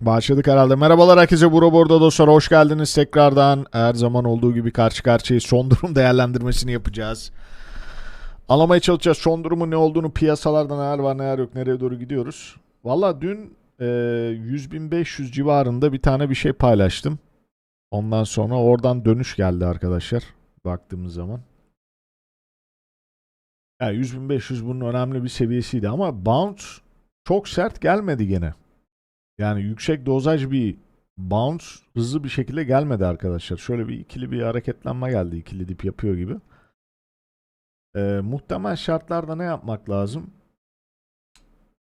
Başladık herhalde. Merhabalar herkese. Bura burada dostlar. Hoş geldiniz tekrardan. Her zaman olduğu gibi karşı karşıyayız. Son durum değerlendirmesini yapacağız. Anlamaya çalışacağız. Son durumun ne olduğunu, piyasalarda neler var neler yok, nereye doğru gidiyoruz. Valla dün e, 100.500 civarında bir tane bir şey paylaştım. Ondan sonra oradan dönüş geldi arkadaşlar. Baktığımız zaman. Yani 100.500 bunun önemli bir seviyesiydi ama bounce çok sert gelmedi gene. Yani yüksek dozaj bir bounce hızlı bir şekilde gelmedi arkadaşlar. Şöyle bir ikili bir hareketlenme geldi. ikili dip yapıyor gibi. Ee, muhtemel şartlarda ne yapmak lazım?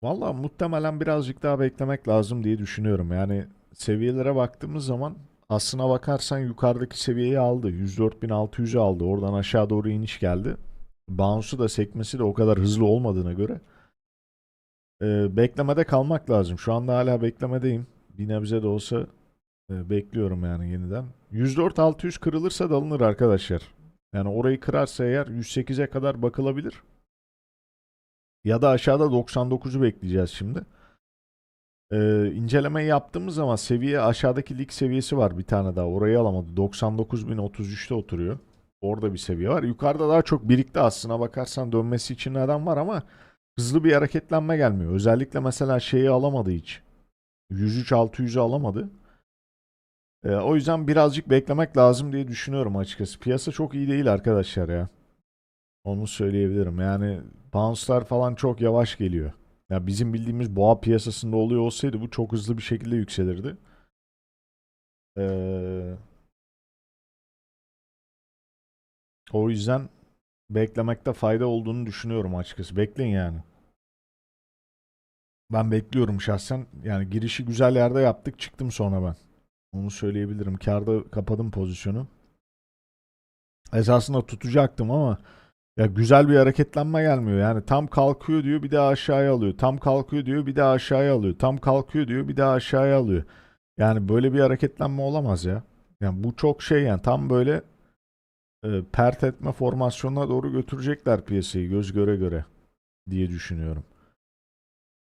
Valla muhtemelen birazcık daha beklemek lazım diye düşünüyorum. Yani seviyelere baktığımız zaman aslına bakarsan yukarıdaki seviyeyi aldı. 104.600'ü aldı. Oradan aşağı doğru iniş geldi. Bounce'u da sekmesi de o kadar hızlı olmadığına göre ee, beklemede kalmak lazım. Şu anda hala beklemedeyim. Bir nebze de olsa e, bekliyorum yani yeniden. 104-600 kırılırsa da alınır arkadaşlar. Yani orayı kırarsa eğer 108'e kadar bakılabilir. Ya da aşağıda 99'u bekleyeceğiz şimdi. Ee, incelemeyi yaptığımız zaman seviye aşağıdaki lig seviyesi var bir tane daha. Orayı alamadı. 99.033'te oturuyor. Orada bir seviye var. Yukarıda daha çok birikti aslına bakarsan dönmesi için neden var ama hızlı bir hareketlenme gelmiyor. Özellikle mesela şeyi alamadı hiç. 103-600'ü alamadı. Ee, o yüzden birazcık beklemek lazım diye düşünüyorum açıkçası. Piyasa çok iyi değil arkadaşlar ya. Onu söyleyebilirim. Yani bounce'lar falan çok yavaş geliyor. Ya bizim bildiğimiz boğa piyasasında oluyor olsaydı bu çok hızlı bir şekilde yükselirdi. Ee, o yüzden beklemekte fayda olduğunu düşünüyorum açıkçası. Bekleyin yani. Ben bekliyorum şahsen. Yani girişi güzel yerde yaptık çıktım sonra ben. Onu söyleyebilirim. Karda kapadım pozisyonu. Esasında tutacaktım ama ya güzel bir hareketlenme gelmiyor. Yani tam kalkıyor diyor bir daha aşağıya alıyor. Tam kalkıyor diyor bir daha aşağıya alıyor. Tam kalkıyor diyor bir daha aşağıya alıyor. Yani böyle bir hareketlenme olamaz ya. Yani bu çok şey yani tam böyle e, pert etme formasyonuna doğru götürecekler piyasayı göz göre göre diye düşünüyorum.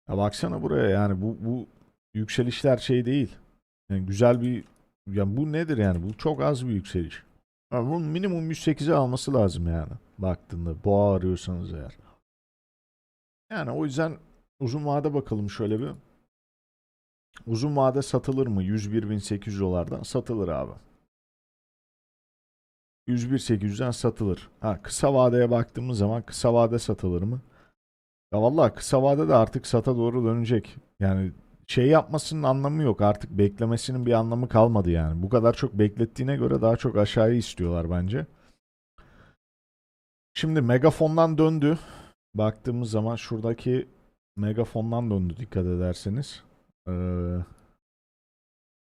Ya baksana buraya yani bu bu yükselişler şey değil. Yani güzel bir ya bu nedir yani? Bu çok az bir yükseliş. Ya bunun minimum 108'e alması lazım yani. Baktığında boğa arıyorsanız eğer. Yani o yüzden uzun vade bakalım şöyle bir. Uzun vade satılır mı? 101.800 dolardan satılır abi. 101.800'den satılır. Ha kısa vadeye baktığımız zaman kısa vade satılır mı? Ya vallahi kısa vade de artık sata doğru dönecek. Yani şey yapmasının anlamı yok. Artık beklemesinin bir anlamı kalmadı yani. Bu kadar çok beklettiğine göre daha çok aşağıya istiyorlar bence. Şimdi megafondan döndü. Baktığımız zaman şuradaki megafondan döndü dikkat ederseniz. Ee,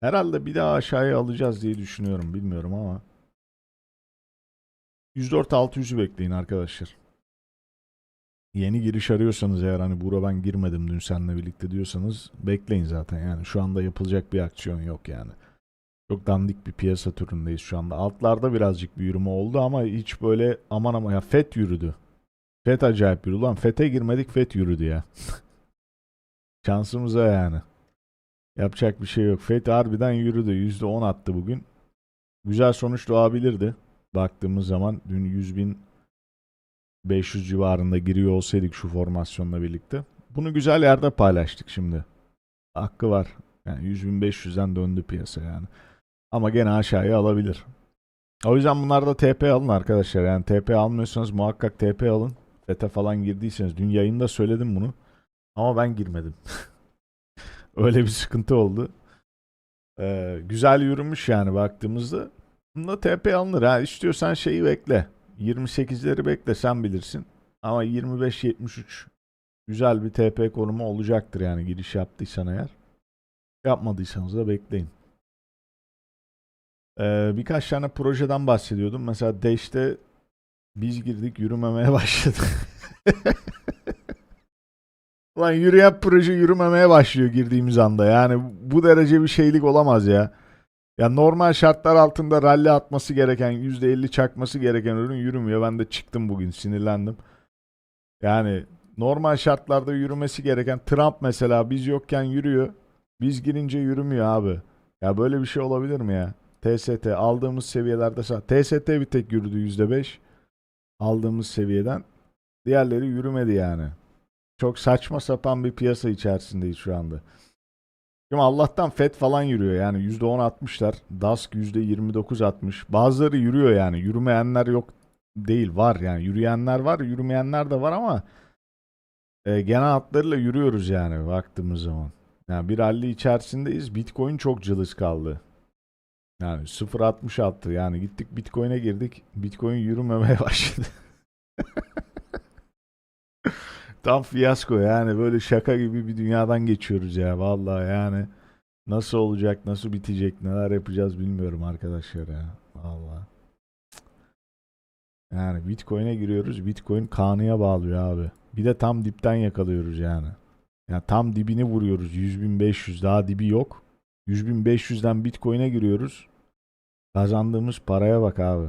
herhalde bir daha aşağıya alacağız diye düşünüyorum. Bilmiyorum ama. 104-600'ü bekleyin arkadaşlar. Yeni giriş arıyorsanız eğer hani bura ben girmedim dün seninle birlikte diyorsanız bekleyin zaten yani şu anda yapılacak bir aksiyon yok yani. Çok dandik bir piyasa türündeyiz şu anda. Altlarda birazcık bir yürüme oldu ama hiç böyle aman ama ya FET yürüdü. FET acayip yürüdü. Lan FET'e girmedik FET yürüdü ya. Şansımıza yani. Yapacak bir şey yok. FET harbiden yürüdü. %10 attı bugün. Güzel sonuç doğabilirdi. Baktığımız zaman dün 100 bin 500 civarında giriyor olsaydık şu formasyonla birlikte. Bunu güzel yerde paylaştık şimdi. Hakkı var. Yani 100.500'den döndü piyasa yani. Ama gene aşağıya alabilir. O yüzden bunlarda TP alın arkadaşlar. Yani TP almıyorsanız muhakkak TP alın. FET'e falan girdiyseniz. Dün yayında söyledim bunu. Ama ben girmedim. Öyle bir sıkıntı oldu. Ee, güzel yürümüş yani baktığımızda. Bunda TP alınır. Ha, istiyorsan şeyi bekle. 28'leri bekle sen bilirsin. Ama 25-73 güzel bir TP konumu olacaktır yani giriş yaptıysan eğer. Yapmadıysanız da bekleyin. Ee, birkaç tane projeden bahsediyordum. Mesela Dash'te biz girdik yürümemeye başladı. Lan yürüyen proje yürümemeye başlıyor girdiğimiz anda. Yani bu derece bir şeylik olamaz ya. Ya normal şartlar altında rally atması gereken, %50 çakması gereken ürün yürümüyor. Ben de çıktım bugün sinirlendim. Yani normal şartlarda yürümesi gereken Trump mesela biz yokken yürüyor. Biz girince yürümüyor abi. Ya böyle bir şey olabilir mi ya? TST aldığımız seviyelerde TST bir tek yürüdü %5 aldığımız seviyeden. Diğerleri yürümedi yani. Çok saçma sapan bir piyasa içerisindeyiz şu anda. Şimdi Allah'tan FED falan yürüyor yani %10 atmışlar. DASK %29 atmış. Bazıları yürüyor yani. Yürümeyenler yok değil var yani. Yürüyenler var, yürümeyenler de var ama e, genel hatlarıyla yürüyoruz yani baktığımız zaman. Yani bir rally içerisindeyiz. Bitcoin çok cılız kaldı. Yani 0.60 attı. Yani gittik Bitcoin'e girdik. Bitcoin yürümemeye başladı. Tam fiyasko yani böyle şaka gibi bir dünyadan geçiyoruz ya vallahi yani nasıl olacak nasıl bitecek neler yapacağız bilmiyorum arkadaşlar ya vallahi. Yani Bitcoin'e giriyoruz Bitcoin kanıya bağlıyor abi. Bir de tam dipten yakalıyoruz yani. Ya tam dibini vuruyoruz 100.500 daha dibi yok. 100.500'den Bitcoin'e giriyoruz. Kazandığımız paraya bak abi.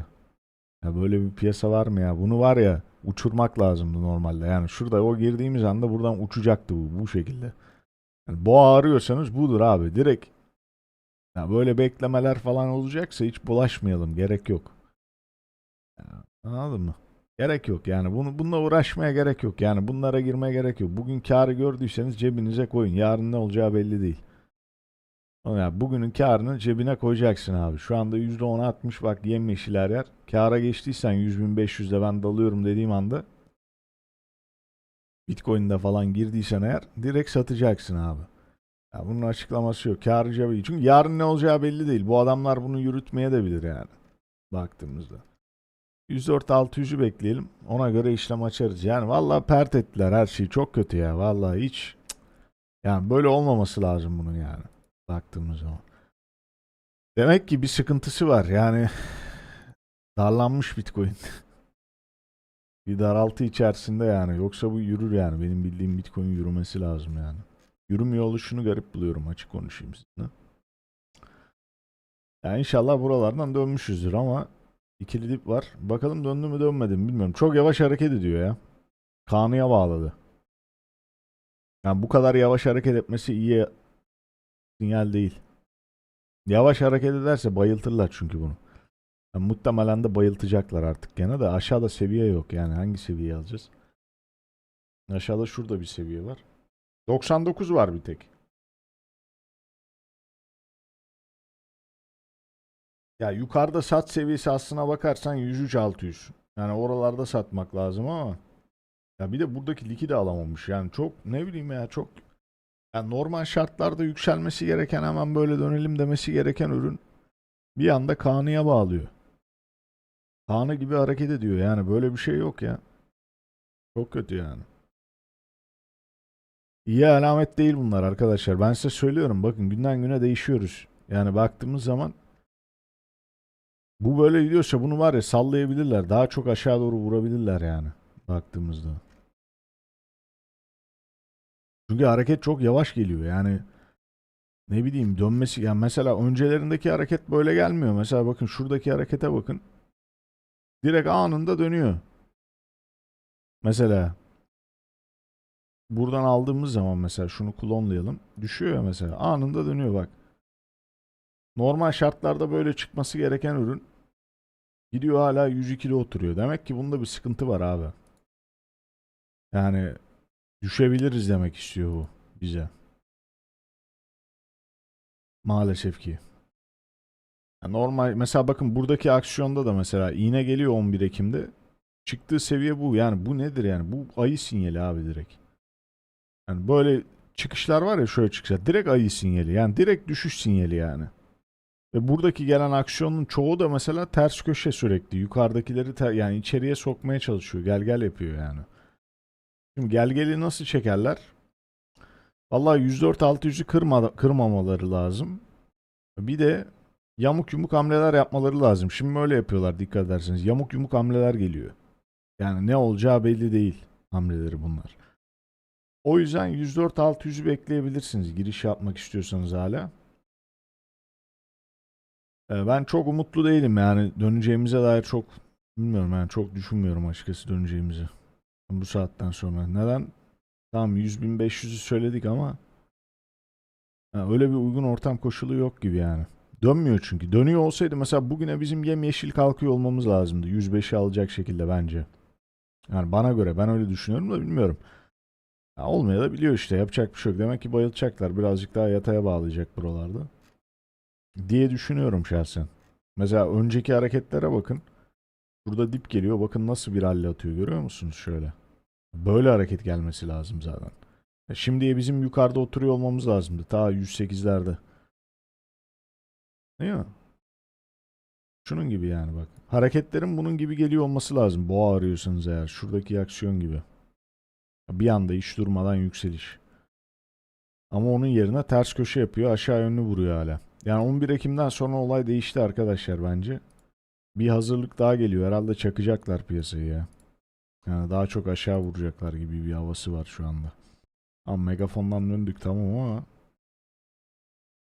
Ya böyle bir piyasa var mı ya? Bunu var ya uçurmak lazımdı normalde. Yani şurada o girdiğimiz anda buradan uçacaktı bu bu şekilde. Yani boğa arıyorsanız budur abi. Direkt ya böyle beklemeler falan olacaksa hiç bulaşmayalım. Gerek yok. Ya, anladın mı? Gerek yok yani. Bunu bununla uğraşmaya gerek yok. Yani bunlara girmeye gerek yok. Bugün karı gördüyseniz cebinize koyun. Yarın ne olacağı belli değil. Yani bugünün karını cebine koyacaksın abi. Şu anda %10 atmış bak yemyeşil her yer. Kâra geçtiysen 100.500'de ben dalıyorum dediğim anda Bitcoin'de falan girdiysen eğer direkt satacaksın abi. Ya bunun açıklaması yok. Kârı cebe. Çünkü yarın ne olacağı belli değil. Bu adamlar bunu yürütmeye de bilir yani. Baktığımızda. 104 600'ü bekleyelim. Ona göre işlem açarız. Yani vallahi pert ettiler her şeyi. Çok kötü ya. Vallahi hiç yani böyle olmaması lazım bunun yani baktığımız zaman. Demek ki bir sıkıntısı var. Yani darlanmış Bitcoin. bir daraltı içerisinde yani. Yoksa bu yürür yani. Benim bildiğim Bitcoin yürümesi lazım yani. Yürümüyor oluşunu garip buluyorum açık konuşayım sizinle. Yani inşallah buralardan dönmüşüzdür ama ikili dip var. Bakalım döndü mü dönmedi mi bilmiyorum. Çok yavaş hareket ediyor ya. Kanıya bağladı. Yani bu kadar yavaş hareket etmesi iyi sinyal değil. Yavaş hareket ederse bayıltırlar çünkü bunu. Yani muhtemelen de bayıltacaklar artık gene de aşağıda seviye yok yani hangi seviyeyi alacağız? Aşağıda şurada bir seviye var. 99 var bir tek. Ya yukarıda sat seviyesi aslına bakarsan 103 600. Yani oralarda satmak lazım ama ya bir de buradaki liki de alamamış. Yani çok ne bileyim ya çok yani normal şartlarda yükselmesi gereken hemen böyle dönelim demesi gereken ürün bir anda kanıya bağlıyor. Kanı gibi hareket ediyor. Yani böyle bir şey yok ya. Çok kötü yani. İyi alamet değil bunlar arkadaşlar. Ben size söylüyorum. Bakın günden güne değişiyoruz. Yani baktığımız zaman bu böyle gidiyorsa bunu var ya sallayabilirler. Daha çok aşağı doğru vurabilirler yani. Baktığımızda. Çünkü hareket çok yavaş geliyor. Yani ne bileyim dönmesi yani mesela öncelerindeki hareket böyle gelmiyor. Mesela bakın şuradaki harekete bakın. Direkt anında dönüyor. Mesela buradan aldığımız zaman mesela şunu klonlayalım. Düşüyor mesela. Anında dönüyor bak. Normal şartlarda böyle çıkması gereken ürün gidiyor hala 102'de oturuyor. Demek ki bunda bir sıkıntı var abi. Yani düşebiliriz demek istiyor bu bize. Maalesef ki. Normal mesela bakın buradaki aksiyonda da mesela iğne geliyor 11 Ekim'de. Çıktığı seviye bu. Yani bu nedir yani? Bu ayı sinyali abi direkt. Yani böyle çıkışlar var ya şöyle çıkışlar. Direkt ayı sinyali. Yani direkt düşüş sinyali yani. Ve buradaki gelen aksiyonun çoğu da mesela ters köşe sürekli. Yukarıdakileri ter- yani içeriye sokmaya çalışıyor. Gel gel yapıyor yani. Şimdi gel geli nasıl çekerler? Vallahi 104 600'ü kırma, kırmamaları lazım. Bir de yamuk yumuk hamleler yapmaları lazım. Şimdi böyle yapıyorlar dikkat ederseniz. Yamuk yumuk hamleler geliyor. Yani ne olacağı belli değil hamleleri bunlar. O yüzden 104 600'ü bekleyebilirsiniz giriş yapmak istiyorsanız hala. Ee, Ben çok umutlu değilim yani döneceğimize dair çok bilmiyorum yani çok düşünmüyorum açıkçası döneceğimizi. Bu saatten sonra. Neden? Tamam 100.500'ü söyledik ama Ha, öyle bir uygun ortam koşulu yok gibi yani. Dönmüyor çünkü. Dönüyor olsaydı mesela bugüne bizim yemyeşil kalkıyor olmamız lazımdı. 105'i alacak şekilde bence. Yani bana göre ben öyle düşünüyorum da bilmiyorum. Ya olmaya da biliyor işte yapacak bir şey yok. Demek ki bayılacaklar. Birazcık daha yataya bağlayacak buralarda. Diye düşünüyorum şahsen. Mesela önceki hareketlere bakın. Burada dip geliyor. Bakın nasıl bir halle atıyor görüyor musunuz şöyle. Böyle hareket gelmesi lazım zaten. Ya Şimdiye bizim yukarıda oturuyor olmamız lazımdı. Ta 108'lerde. Değil mi? Şunun gibi yani bak. Hareketlerin bunun gibi geliyor olması lazım. Boğa arıyorsanız eğer. Şuradaki aksiyon gibi. Bir anda hiç durmadan yükseliş. Ama onun yerine ters köşe yapıyor. Aşağı yönlü vuruyor hala. Yani 11 Ekim'den sonra olay değişti arkadaşlar bence. Bir hazırlık daha geliyor. Herhalde çakacaklar piyasayı ya. Yani daha çok aşağı vuracaklar gibi bir havası var şu anda. Ama megafondan döndük tamam ama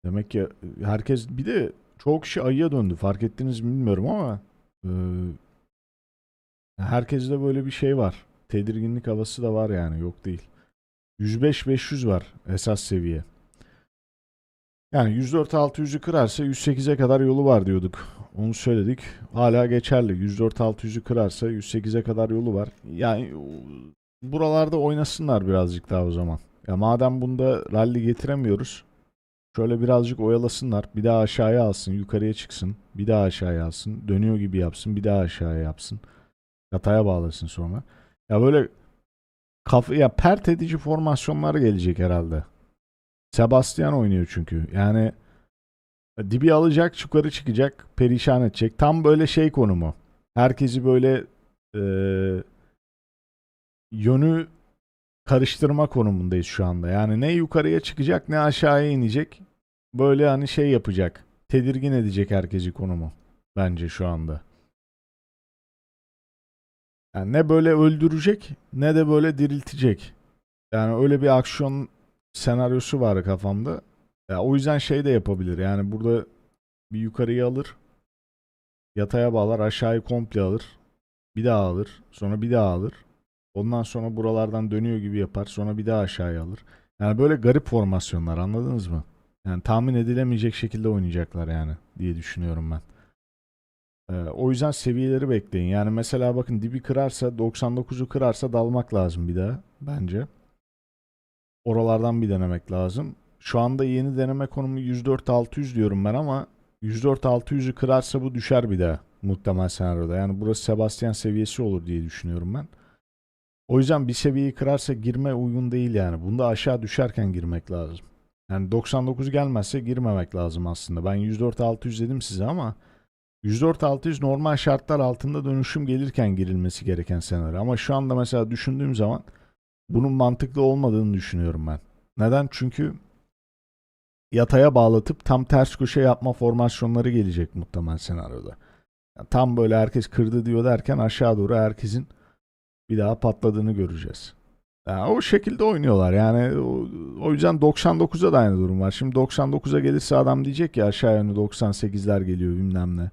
demek ki herkes bir de çoğu kişi ayıya döndü. Fark ettiniz mi bilmiyorum ama e, herkeste böyle bir şey var. Tedirginlik havası da var yani yok değil. 105-500 var esas seviye. Yani 104-600'ü kırarsa 108'e kadar yolu var diyorduk. Onu söyledik. Hala geçerli. 104-600'ü kırarsa 108'e kadar yolu var. Yani buralarda oynasınlar birazcık daha o zaman. Ya madem bunda rally getiremiyoruz. Şöyle birazcık oyalasınlar. Bir daha aşağıya alsın. Yukarıya çıksın. Bir daha aşağıya alsın. Dönüyor gibi yapsın. Bir daha aşağıya yapsın. Yataya bağlasın sonra. Ya böyle kafa ya pert edici formasyonlar gelecek herhalde. Sebastian oynuyor çünkü. Yani dibi alacak, yukarı çıkacak, perişan edecek. Tam böyle şey konumu. Herkesi böyle eee, yönü karıştırma konumundayız şu anda. Yani ne yukarıya çıkacak ne aşağıya inecek. Böyle hani şey yapacak. Tedirgin edecek herkesi konumu. Bence şu anda. Yani ne böyle öldürecek ne de böyle diriltecek. Yani öyle bir aksiyon senaryosu var kafamda. Ya o yüzden şey de yapabilir. Yani burada bir yukarıya alır. Yataya bağlar. Aşağıyı komple alır. Bir daha alır. Sonra bir daha alır. Ondan sonra buralardan dönüyor gibi yapar. Sonra bir daha aşağıya alır. Yani böyle garip formasyonlar anladınız mı? Yani tahmin edilemeyecek şekilde oynayacaklar yani diye düşünüyorum ben. Ee, o yüzden seviyeleri bekleyin. Yani mesela bakın dibi kırarsa 99'u kırarsa dalmak lazım bir daha bence. Oralardan bir denemek lazım. Şu anda yeni deneme konumu 104-600 diyorum ben ama 104-600'ü kırarsa bu düşer bir daha muhtemel senaryoda. Yani burası Sebastian seviyesi olur diye düşünüyorum ben. O yüzden bir seviyeyi kırarsa girme uygun değil yani. Bunda aşağı düşerken girmek lazım. Yani 99 gelmezse girmemek lazım aslında. Ben 104-600 dedim size ama 104-600 normal şartlar altında dönüşüm gelirken girilmesi gereken senaryo. Ama şu anda mesela düşündüğüm zaman bunun mantıklı olmadığını düşünüyorum ben. Neden? Çünkü yataya bağlatıp tam ters köşe yapma formasyonları gelecek muhtemel senaryoda. Yani tam böyle herkes kırdı diyor derken aşağı doğru herkesin bir daha patladığını göreceğiz. Yani o şekilde oynuyorlar. Yani o, yüzden 99'a da aynı durum var. Şimdi 99'a gelirse adam diyecek ki aşağı yönlü 98'ler geliyor bilmem ne.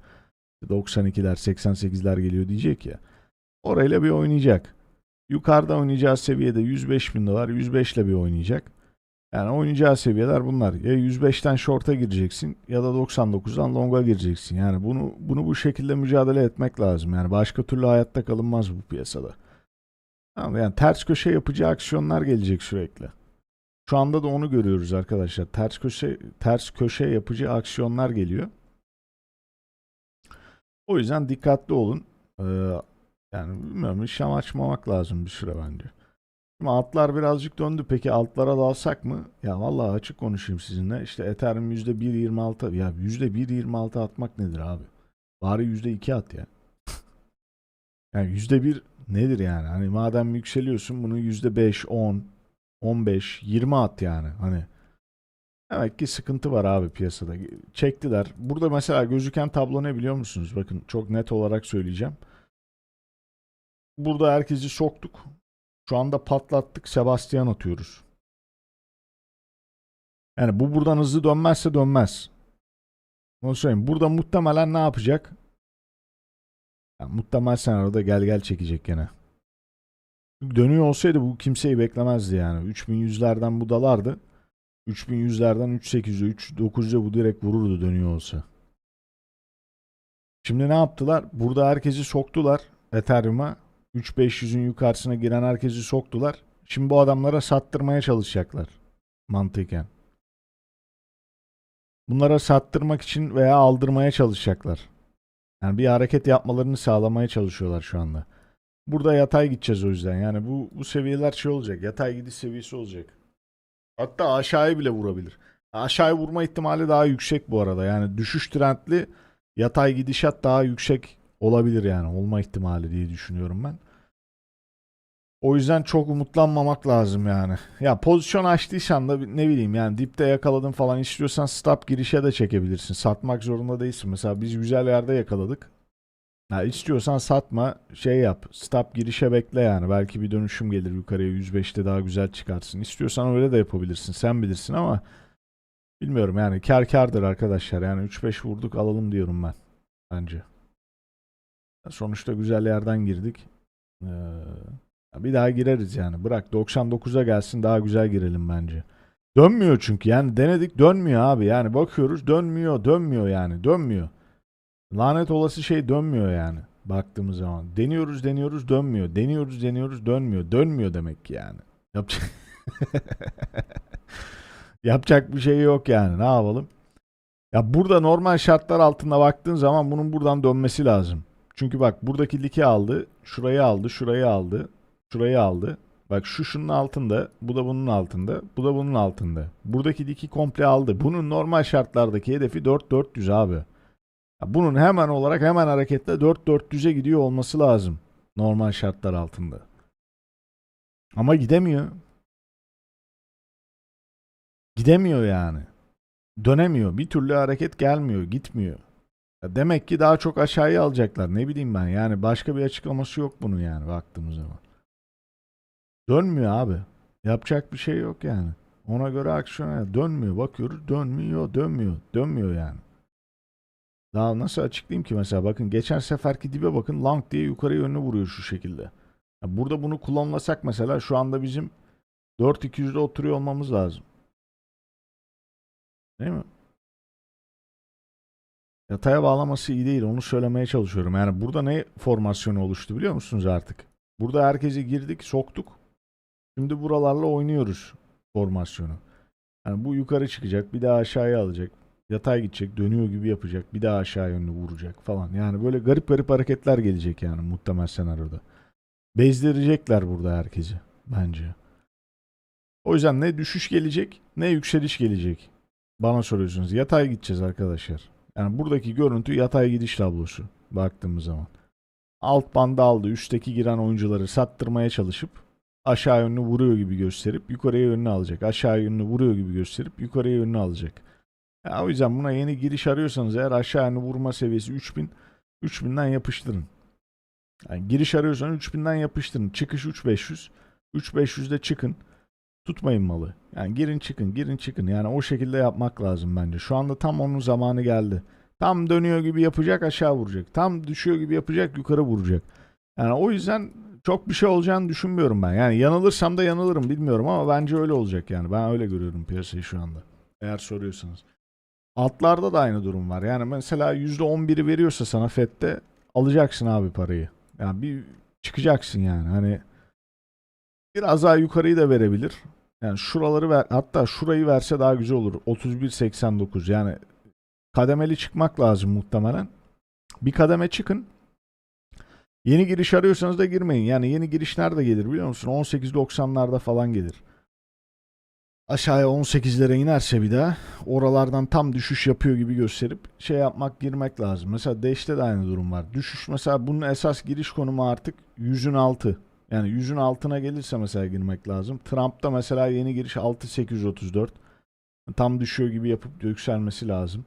92'ler 88'ler geliyor diyecek ya. Orayla bir oynayacak. Yukarıda oynayacağı seviyede 105 bin dolar 105 ile bir oynayacak. Yani oynayacağı seviyeler bunlar. Ya 105'ten short'a gireceksin ya da 99'dan long'a gireceksin. Yani bunu bunu bu şekilde mücadele etmek lazım. Yani başka türlü hayatta kalınmaz bu piyasada. Tamam, yani ters köşe yapıcı aksiyonlar gelecek sürekli. Şu anda da onu görüyoruz arkadaşlar. Ters köşe ters köşe yapıcı aksiyonlar geliyor. O yüzden dikkatli olun. Ee, yani bilmiyorum işlem açmamak lazım bir süre bence. Şimdi altlar birazcık döndü. Peki altlara dalsak mı? Ya vallahi açık konuşayım sizinle. İşte Ethereum %1.26 ya %1.26 atmak nedir abi? Bari %2 at ya. yani %1 nedir yani? Hani madem yükseliyorsun bunu %5, 10, 15, 20 at yani. Hani Demek ki sıkıntı var abi piyasada. Çektiler. Burada mesela gözüken tablo ne biliyor musunuz? Bakın çok net olarak söyleyeceğim. Burada herkesi soktuk. Şu anda patlattık. Sebastian atıyoruz. Yani bu buradan hızlı dönmezse dönmez. Onu söyleyeyim. Burada muhtemelen ne yapacak? Yani muhtemel senaryoda gel gel çekecek gene. Dönüyor olsaydı bu kimseyi beklemezdi yani. 3100'lerden bu dalardı. 3100'lerden 3800'e 3900'e bu direkt vururdu dönüyor olsa. Şimdi ne yaptılar? Burada herkesi soktular Ethereum'a. 3500'ün yukarısına giren herkesi soktular. Şimdi bu adamlara sattırmaya çalışacaklar mantıken. Bunlara sattırmak için veya aldırmaya çalışacaklar. Yani bir hareket yapmalarını sağlamaya çalışıyorlar şu anda. Burada yatay gideceğiz o yüzden. Yani bu bu seviyeler şey olacak. Yatay gidiş seviyesi olacak. Hatta aşağıya bile vurabilir. Aşağıya vurma ihtimali daha yüksek bu arada. Yani düşüş trendli yatay gidişat daha yüksek olabilir yani. Olma ihtimali diye düşünüyorum ben. O yüzden çok umutlanmamak lazım yani. Ya pozisyon açtıysan da ne bileyim yani dipte yakaladın falan istiyorsan stop girişe de çekebilirsin. Satmak zorunda değilsin. Mesela biz güzel yerde yakaladık. Ya istiyorsan satma şey yap. Stop girişe bekle yani. Belki bir dönüşüm gelir yukarıya 105'te daha güzel çıkarsın. İstiyorsan öyle de yapabilirsin. Sen bilirsin ama bilmiyorum yani kar kardır arkadaşlar. Yani 3-5 vurduk alalım diyorum ben. Bence. Sonuçta güzel yerden girdik. Ee, bir daha gireriz yani. Bırak 99'a gelsin daha güzel girelim bence. Dönmüyor çünkü yani denedik dönmüyor abi. Yani bakıyoruz dönmüyor dönmüyor yani dönmüyor. Lanet olası şey dönmüyor yani baktığımız zaman. Deniyoruz deniyoruz dönmüyor. Deniyoruz deniyoruz dönmüyor. Dönmüyor demek ki yani. Yapacak Yapacak bir şey yok yani. Ne yapalım? Ya burada normal şartlar altında baktığın zaman bunun buradan dönmesi lazım. Çünkü bak buradaki liki aldı, şurayı aldı, şurayı aldı, şurayı aldı. Bak şu şunun altında, bu da bunun altında, bu da bunun altında. Buradaki liki komple aldı. Bunun normal şartlardaki hedefi 4400 abi. Bunun hemen olarak hemen hareketle 4400'e gidiyor olması lazım. Normal şartlar altında. Ama gidemiyor. Gidemiyor yani. Dönemiyor. Bir türlü hareket gelmiyor, gitmiyor. Ya demek ki daha çok aşağıya alacaklar. Ne bileyim ben. Yani başka bir açıklaması yok bunun yani baktığımız zaman. Dönmüyor abi. Yapacak bir şey yok yani. Ona göre aksiyon dönmüyor. Bakıyoruz dönmüyor, dönmüyor, dönmüyor yani. Daha nasıl açıklayayım ki mesela bakın geçen seferki dibe bakın long diye yukarı yönlü vuruyor şu şekilde. Ya burada bunu kullanlasak mesela şu anda bizim 4200'de oturuyor olmamız lazım. Değil mi? Yataya bağlaması iyi değil. Onu söylemeye çalışıyorum. Yani burada ne formasyonu oluştu biliyor musunuz artık? Burada herkesi girdik, soktuk. Şimdi buralarla oynuyoruz formasyonu. Yani bu yukarı çıkacak, bir daha aşağıya alacak. Yatay gidecek, dönüyor gibi yapacak, bir daha aşağı yönlü vuracak falan. Yani böyle garip garip hareketler gelecek yani muhtemel senaryoda. Bezdirecekler burada herkesi bence. O yüzden ne düşüş gelecek ne yükseliş gelecek. Bana soruyorsunuz. Yatay gideceğiz arkadaşlar. Yani buradaki görüntü yatay gidiş tablosu baktığımız zaman. Alt bandı aldı. Üstteki giren oyuncuları sattırmaya çalışıp aşağı yönlü vuruyor gibi gösterip yukarıya yönlü alacak. Aşağı yönlü vuruyor gibi gösterip yukarıya yönlü alacak. Ya o yüzden buna yeni giriş arıyorsanız eğer aşağı yönlü vurma seviyesi 3000 3000'den yapıştırın. Yani giriş arıyorsanız 3000'den yapıştırın. Çıkış 3500. 3500'de çıkın. Tutmayın malı. Yani girin çıkın, girin çıkın. Yani o şekilde yapmak lazım bence. Şu anda tam onun zamanı geldi. Tam dönüyor gibi yapacak, aşağı vuracak. Tam düşüyor gibi yapacak, yukarı vuracak. Yani o yüzden çok bir şey olacağını düşünmüyorum ben. Yani yanılırsam da yanılırım bilmiyorum ama bence öyle olacak yani. Ben öyle görüyorum piyasayı şu anda. Eğer soruyorsanız. Altlarda da aynı durum var. Yani mesela %11'i veriyorsa sana FED'de alacaksın abi parayı. Yani bir çıkacaksın yani. Hani biraz daha yukarıyı da verebilir. Yani şuraları ver hatta şurayı verse daha güzel olur. 31.89 yani kademeli çıkmak lazım muhtemelen. Bir kademe çıkın. Yeni giriş arıyorsanız da girmeyin. Yani yeni giriş nerede gelir biliyor musun? 18.90'larda falan gelir. Aşağıya 18'lere inerse bir daha oralardan tam düşüş yapıyor gibi gösterip şey yapmak girmek lazım. Mesela Dash'te de aynı durum var. Düşüş mesela bunun esas giriş konumu artık 100'ün altı. Yani 100'ün altına gelirse mesela girmek lazım. Trump'ta mesela yeni giriş 6834. Tam düşüyor gibi yapıp yükselmesi lazım.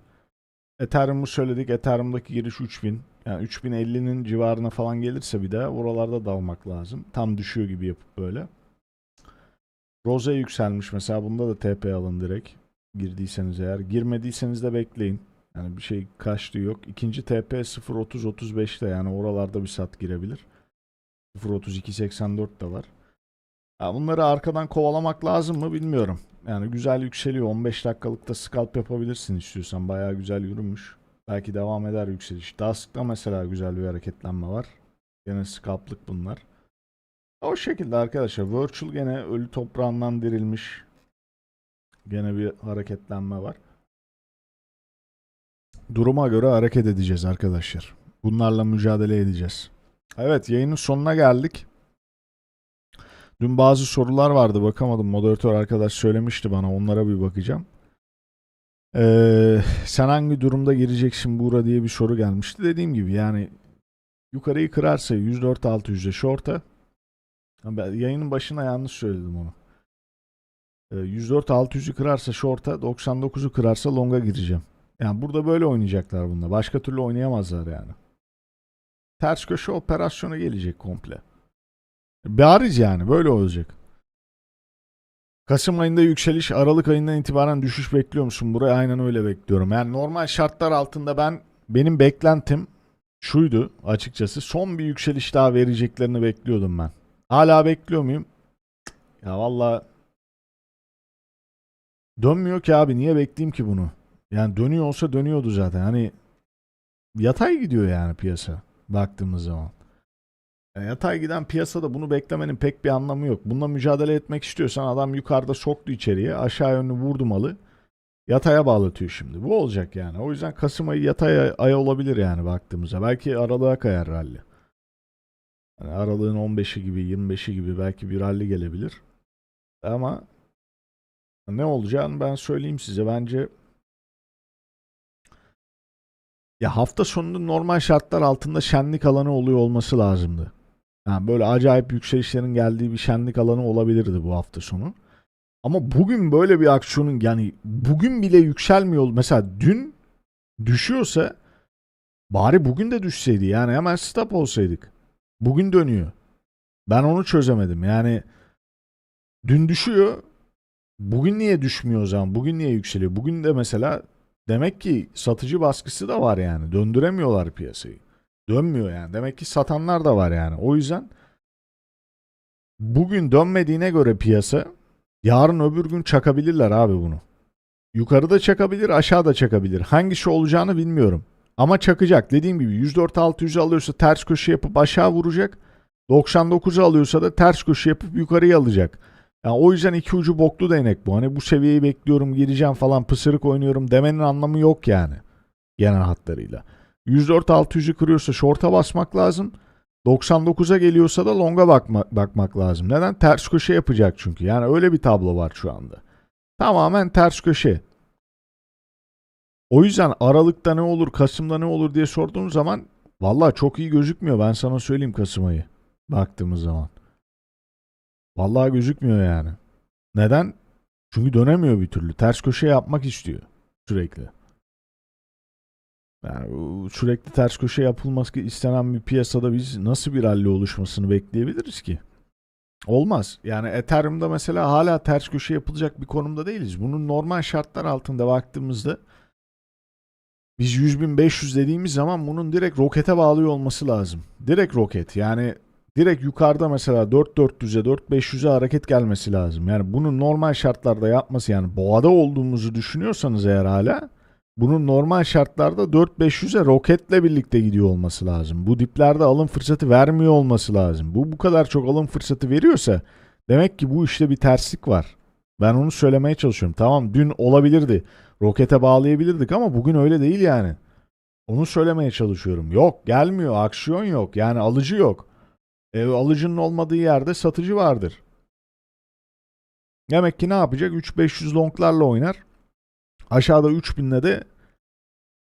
Ethereum'u söyledik. Ethereum'daki giriş 3000. Yani 3050'nin civarına falan gelirse bir daha oralarda dalmak lazım. Tam düşüyor gibi yapıp böyle. Rose yükselmiş mesela. Bunda da TP alın direkt. Girdiyseniz eğer. Girmediyseniz de bekleyin. Yani bir şey kaçtığı yok. İkinci TP 0.30-35'te yani oralarda bir sat girebilir. 0.32-84 de var. Ya bunları arkadan kovalamak lazım mı bilmiyorum. Yani güzel yükseliyor. 15 dakikalıkta scalp yapabilirsin istiyorsan. Bayağı güzel yürümüş. Belki devam eder yükseliş. Dusk'ta mesela güzel bir hareketlenme var. Gene scalp'lık bunlar. O şekilde arkadaşlar. Virtual gene ölü toprağından dirilmiş. Gene bir hareketlenme var. Duruma göre hareket edeceğiz arkadaşlar. Bunlarla mücadele edeceğiz. Evet yayının sonuna geldik. Dün bazı sorular vardı bakamadım. Moderatör arkadaş söylemişti bana. Onlara bir bakacağım. Ee, sen hangi durumda gireceksin Buğra diye bir soru gelmişti. Dediğim gibi yani yukarıyı kırarsa 104 600'e short'a Ha, ben yayının başına yanlış söyledim onu. Ee, 104 600'ü kırarsa short'a 99'u kırarsa long'a gireceğim. Yani burada böyle oynayacaklar bunda. Başka türlü oynayamazlar yani. Ters köşe operasyonu gelecek komple. Bariz yani böyle olacak. Kasım ayında yükseliş, Aralık ayından itibaren düşüş bekliyor musun? Buraya aynen öyle bekliyorum. Yani normal şartlar altında ben benim beklentim şuydu açıkçası. Son bir yükseliş daha vereceklerini bekliyordum ben. Hala bekliyor muyum? Ya valla dönmüyor ki abi. Niye bekleyeyim ki bunu? Yani dönüyor olsa dönüyordu zaten. Hani yatay gidiyor yani piyasa baktığımız zaman. Yani yatay giden piyasada bunu beklemenin pek bir anlamı yok. Bununla mücadele etmek istiyorsan adam yukarıda soktu içeriye. Aşağı yönlü vurdu malı. Yataya bağlatıyor şimdi. Bu olacak yani. O yüzden Kasım ayı yatay ay olabilir yani baktığımızda. Belki aralığa kayar rally. Yani aralığın 15'i gibi 25'i gibi belki bir rally gelebilir. Ama ne olacağını ben söyleyeyim size. Bence ya hafta sonunda normal şartlar altında şenlik alanı oluyor olması lazımdı. Yani böyle acayip yükselişlerin geldiği bir şenlik alanı olabilirdi bu hafta sonu. Ama bugün böyle bir aksiyonun yani bugün bile yükselmiyor. Mesela dün düşüyorsa bari bugün de düşseydi. Yani hemen stop olsaydık. Bugün dönüyor. Ben onu çözemedim. Yani dün düşüyor. Bugün niye düşmüyor o zaman? Bugün niye yükseliyor? Bugün de mesela demek ki satıcı baskısı da var yani. Döndüremiyorlar piyasayı. Dönmüyor yani. Demek ki satanlar da var yani. O yüzden bugün dönmediğine göre piyasa yarın öbür gün çakabilirler abi bunu. Yukarıda çakabilir, aşağıda çakabilir. Hangisi olacağını bilmiyorum. Ama çakacak. Dediğim gibi 104 600'ü alıyorsa ters köşe yapıp aşağı vuracak. 99'u alıyorsa da ters köşe yapıp yukarıya alacak. Yani o yüzden iki ucu boklu değnek bu. Hani bu seviyeyi bekliyorum, gireceğim falan, pısırık oynuyorum demenin anlamı yok yani. Genel hatlarıyla. 104 600'ü kırıyorsa short'a basmak lazım. 99'a geliyorsa da long'a bakma, bakmak lazım. Neden? Ters köşe yapacak çünkü. Yani öyle bir tablo var şu anda. Tamamen ters köşe. O yüzden Aralık'ta ne olur, Kasım'da ne olur diye sorduğun zaman vallahi çok iyi gözükmüyor. Ben sana söyleyeyim Kasım ayı. Baktığımız zaman. Vallahi gözükmüyor yani. Neden? Çünkü dönemiyor bir türlü. Ters köşe yapmak istiyor sürekli. Yani sürekli ters köşe yapılması istenen bir piyasada biz nasıl bir rally oluşmasını bekleyebiliriz ki? Olmaz. Yani Ethereum'da mesela hala ters köşe yapılacak bir konumda değiliz. Bunun normal şartlar altında baktığımızda biz 100.500 dediğimiz zaman bunun direkt rokete bağlıyor olması lazım. Direkt roket. Yani direkt yukarıda mesela 4400'e 4500'e hareket gelmesi lazım. Yani bunu normal şartlarda yapması yani boğada olduğumuzu düşünüyorsanız eğer hala bunun normal şartlarda 4500'e roketle birlikte gidiyor olması lazım. Bu diplerde alım fırsatı vermiyor olması lazım. Bu bu kadar çok alım fırsatı veriyorsa demek ki bu işte bir terslik var. Ben onu söylemeye çalışıyorum. Tamam dün olabilirdi. Rokete bağlayabilirdik ama bugün öyle değil yani. Onu söylemeye çalışıyorum. Yok gelmiyor. Aksiyon yok. Yani alıcı yok. E, alıcının olmadığı yerde satıcı vardır. Demek ki ne yapacak? 3-500 longlarla oynar. Aşağıda 3000'le de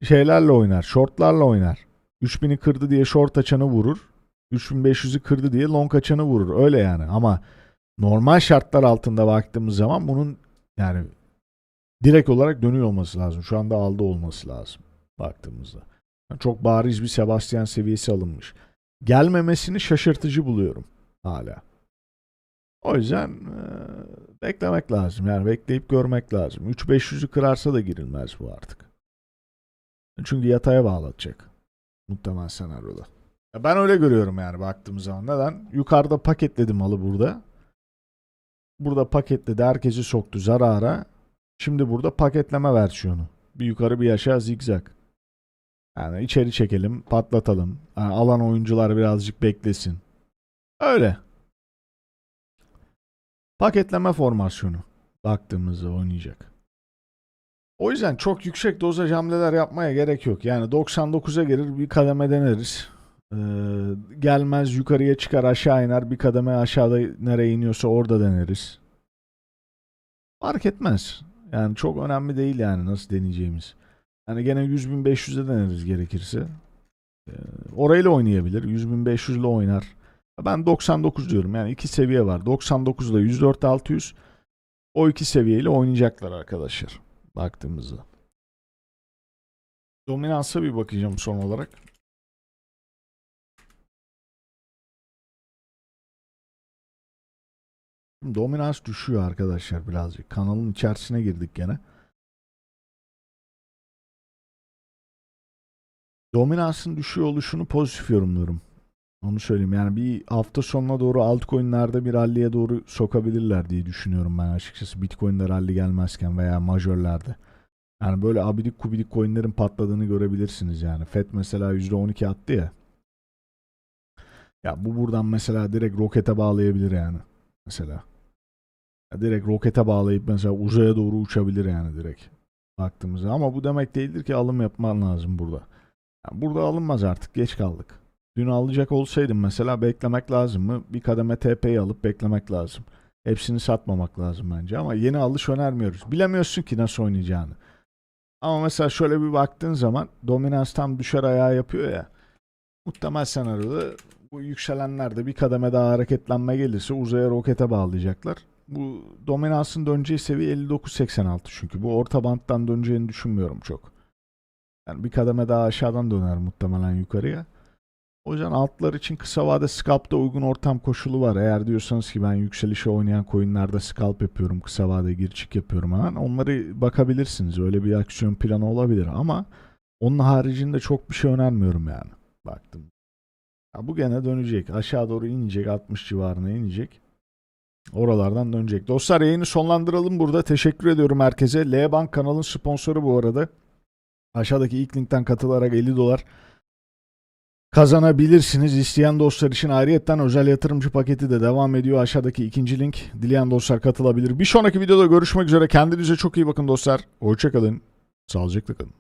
şeylerle oynar. Shortlarla oynar. 3000'i kırdı diye short açanı vurur. 3500'ü kırdı diye long açanı vurur. Öyle yani. Ama normal şartlar altında baktığımız zaman bunun yani direkt olarak dönüyor olması lazım. Şu anda aldı olması lazım baktığımızda. Çok bariz bir Sebastian seviyesi alınmış. Gelmemesini şaşırtıcı buluyorum hala. O yüzden beklemek lazım. Yani bekleyip görmek lazım. 3-500'ü kırarsa da girilmez bu artık. Çünkü yataya bağlatacak. Muhtemel senaryoda. Ya Ben öyle görüyorum yani baktığım zaman. Neden? Yukarıda paketledi malı burada. burada paketledi herkesi soktu zarara. Şimdi burada paketleme versiyonu. Bir yukarı bir aşağı zigzag. Yani içeri çekelim, patlatalım. Yani alan oyuncular birazcık beklesin. Öyle. Paketleme formasyonu. Baktığımızda oynayacak. O yüzden çok yüksek dozaj hamleler yapmaya gerek yok. Yani 99'a gelir bir kademe deneriz. Ee, gelmez yukarıya çıkar aşağı iner bir kademe aşağıda nereye iniyorsa orada deneriz. Fark etmez. Yani çok önemli değil yani nasıl deneyeceğimiz. Yani gene 100.500'e deneriz gerekirse. Ee, orayla oynayabilir. 100.500 ile oynar. Ben 99 diyorum. Yani iki seviye var. 99 ile 104.600. O iki seviyeyle oynayacaklar arkadaşlar. Baktığımızda. Dominansa bir bakacağım son olarak. Dominans düşüyor arkadaşlar birazcık. Kanalın içerisine girdik gene. Dominansın düşüyor oluşunu pozitif yorumluyorum. Onu söyleyeyim. Yani bir hafta sonuna doğru altcoin'lerde bir ralliye doğru sokabilirler diye düşünüyorum ben açıkçası. Bitcoin'de rally gelmezken veya majörlerde. Yani böyle abidik kubidik coin'lerin patladığını görebilirsiniz yani. FED mesela %12 attı ya. Ya bu buradan mesela direkt rokete bağlayabilir yani. Mesela. Ya direkt rokete bağlayıp mesela uzaya doğru uçabilir yani direkt. Baktığımızda. Ama bu demek değildir ki alım yapman lazım burada. Yani burada alınmaz artık. Geç kaldık. Dün alacak olsaydım mesela beklemek lazım mı? Bir kademe TP'yi alıp beklemek lazım. Hepsini satmamak lazım bence ama yeni alış önermiyoruz. Bilemiyorsun ki nasıl oynayacağını. Ama mesela şöyle bir baktığın zaman dominans tam düşer ayağı yapıyor ya. Muhtemel senaryoda bu yükselenlerde bir kademe daha hareketlenme gelirse uzaya rokete bağlayacaklar. Bu dominansın döneceği seviye 59.86 çünkü. Bu orta banttan döneceğini düşünmüyorum çok. Yani bir kademe daha aşağıdan döner muhtemelen yukarıya. O yüzden altlar için kısa vade scalp'ta uygun ortam koşulu var. Eğer diyorsanız ki ben yükselişe oynayan coinlerde scalp yapıyorum, kısa vade gir çık yapıyorum hemen. Onları bakabilirsiniz. Öyle bir aksiyon planı olabilir ama onun haricinde çok bir şey önermiyorum yani. Baktım. Ya bu gene dönecek. Aşağı doğru inecek. 60 civarına inecek. Oralardan dönecek. Dostlar yayını sonlandıralım burada. Teşekkür ediyorum herkese. L Bank kanalın sponsoru bu arada. Aşağıdaki ilk linkten katılarak 50 dolar kazanabilirsiniz. İsteyen dostlar için ayrıyetten özel yatırımcı paketi de devam ediyor. Aşağıdaki ikinci link. Dileyen dostlar katılabilir. Bir sonraki videoda görüşmek üzere. Kendinize çok iyi bakın dostlar. Hoşçakalın. Sağlıcakla kalın.